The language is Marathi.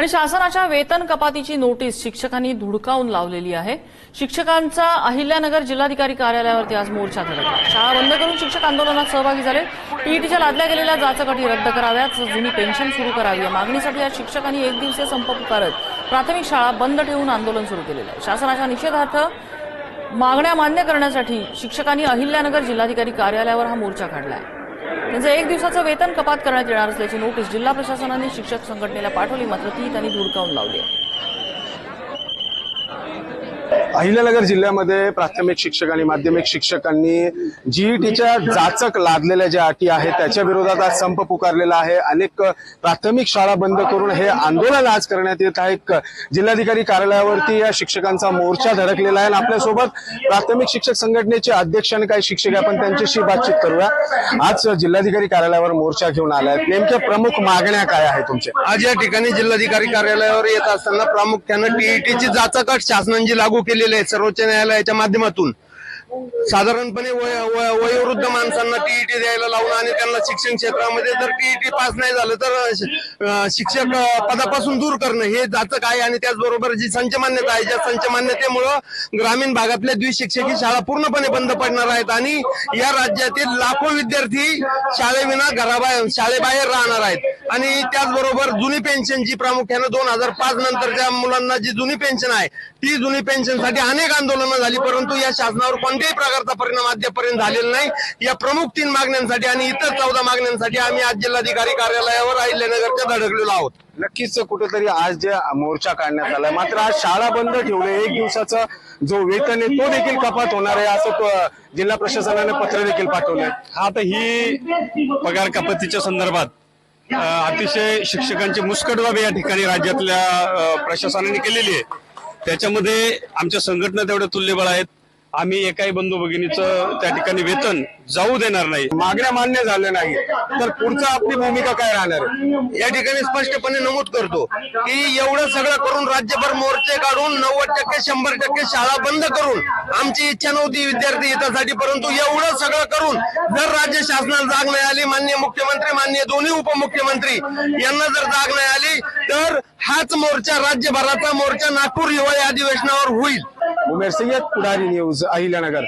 आणि शासनाच्या वेतन कपातीची नोटीस शिक्षकांनी धुडकावून लावलेली आहे. शिक्षकांचा अहिल्यानगर जिल्हाधिकारी कार्यालयावरती आज मोर्चा धडकला. शाळा बंद करून शिक्षक आंदोलनात सहभागी झाले. पीईटीच्या लादल्या गेलेल्या जाचक रद्द कराव्यात. जुनी पेन्शन सुरू करावी. या मागणीसाठी आज शिक्षकांनी एक दिवसीय संप पुकारत प्राथमिक शाळा बंद ठेवून आंदोलन सुरू केलेलं आहे. शासनाच्या निषेधार्थ मागण्या मान्य करण्यासाठी शिक्षकांनी अहिल्यानगर जिल्हाधिकारी कार्यालयावर हा मोर्चा काढला आहे त्यांचं एक दिवसाचं वेतन कपात करण्यात येणार असल्याची नोटीस जिल्हा प्रशासनाने शिक्षक संघटनेला पाठवली मात्र ती त्यांनी धुडकावून लावली आहे. अहिल्यानगर जिल्ह्यामध्ये प्राथमिक शिक्षक आणि माध्यमिक शिक्षकांनी जीईटीच्या जाचक लादलेल्या ज्या अटी आहेत त्याच्या विरोधात आज संप पुकारलेला आहे. अनेक प्राथमिक शाळा बंद करून हे आंदोलन आज करण्यात येत आहे. जिल्हाधिकारी कार्यालयावरती या शिक्षकांचा मोर्चा धडकलेला आहे. आणि आपल्यासोबत प्राथमिक शिक्षक संघटनेचे अध्यक्ष आणि काही शिक्षक आपण त्यांच्याशी बातचीत करूया. आज जिल्हाधिकारी कार्यालयावर मोर्चा घेऊन आलाय नेमक्या प्रमुख मागण्या काय आहेत तुमच्या? आज या ठिकाणी जिल्हाधिकारी कार्यालयावर येत असताना प्रामुख्यानं टीईटीची जाचक अट शासनांची लागू केली केलेली आहेत सर्वोच्च न्यायालयाच्या माध्यमातून. साधारणपणे वयोवृद्ध माणसांना टीईटी द्यायला लावणं आणि त्यांना शिक्षण क्षेत्रामध्ये जर टीईटी पास नाही झालं तर शिक्षक पदापासून दूर करणं हे जाचक आहे आणि त्याचबरोबर जी संच मान्यता आहे ज्या संच मान्यतेमुळं ग्रामीण भागातल्या द्विशिक्षकी शाळा पूर्णपणे बंद पडणार आहेत आणि या राज्यातील लाखो विद्यार्थी शाळेविना घराबाहेर शाळेबाहेर राहणार आहेत. आणि त्याचबरोबर जुनी पेन्शन जी प्रामुख्यानं दोन हजार पाच नंतरच्या मुलांना जी जुनी पेन्शन आहे ती जुनी पेन्शनसाठी अनेक आंदोलनं झाली परंतु या शासनावर कोणत्याही प्रकारचा परिणाम अद्यापर्यंत झालेला नाही. या प्रमुख तीन मागण्यांसाठी आणि इतर चौदा मागण्यांसाठी आम्ही आज जिल्हाधिकारी कार्यालयावर अहिल्यानगरच्या धडकलेलो आहोत. नक्कीच कुठेतरी आज जे मोर्चा काढण्यात आलाय मात्र आज शाळा बंद ठेवले. एक दिवसाचा जो वेतन आहे तो देखील कपात होणार आहे असं जिल्हा प्रशासनाने पत्र देखील पाठवलंय. आता ही पगार कपातीच्या संदर्भात अतिशय शिक्षकांची मुस्कटबाब या ठिकाणी राज्यातल्या प्रशासनाने केलेली आहे. त्याच्यामध्ये आमच्या संघटना तेवढ्या तुल्यबळ आहेत. आम्ही एकाही बंधू भगिनीचं त्या ठिकाणी वेतन जाऊ देणार नाही. मागण्या मान्य झाल्या नाही. तर पुढचा आपली भूमिका काय राहणार या ठिकाणी स्पष्टपणे नमूद करतो की एवढं सगळं करून राज्यभर मोर्चे काढून नव्वद टक्के शंभर टक्के शाळा बंद करून आमची इच्छा नव्हती विद्यार्थी हितासाठी परंतु एवढं सगळं करून जर राज्य शासनाला जाग नाही आली माननीय मुख्यमंत्री माननीय दोन्ही उपमुख्यमंत्री यांना जर जाग नाही आली तर हाच मोर्चा राज्यभराचा मोर्चा नागपूर हिवाळी अधिवेशनावर होईल. उमेर सय्यद पुढारी न्यूज अहिल्यानगर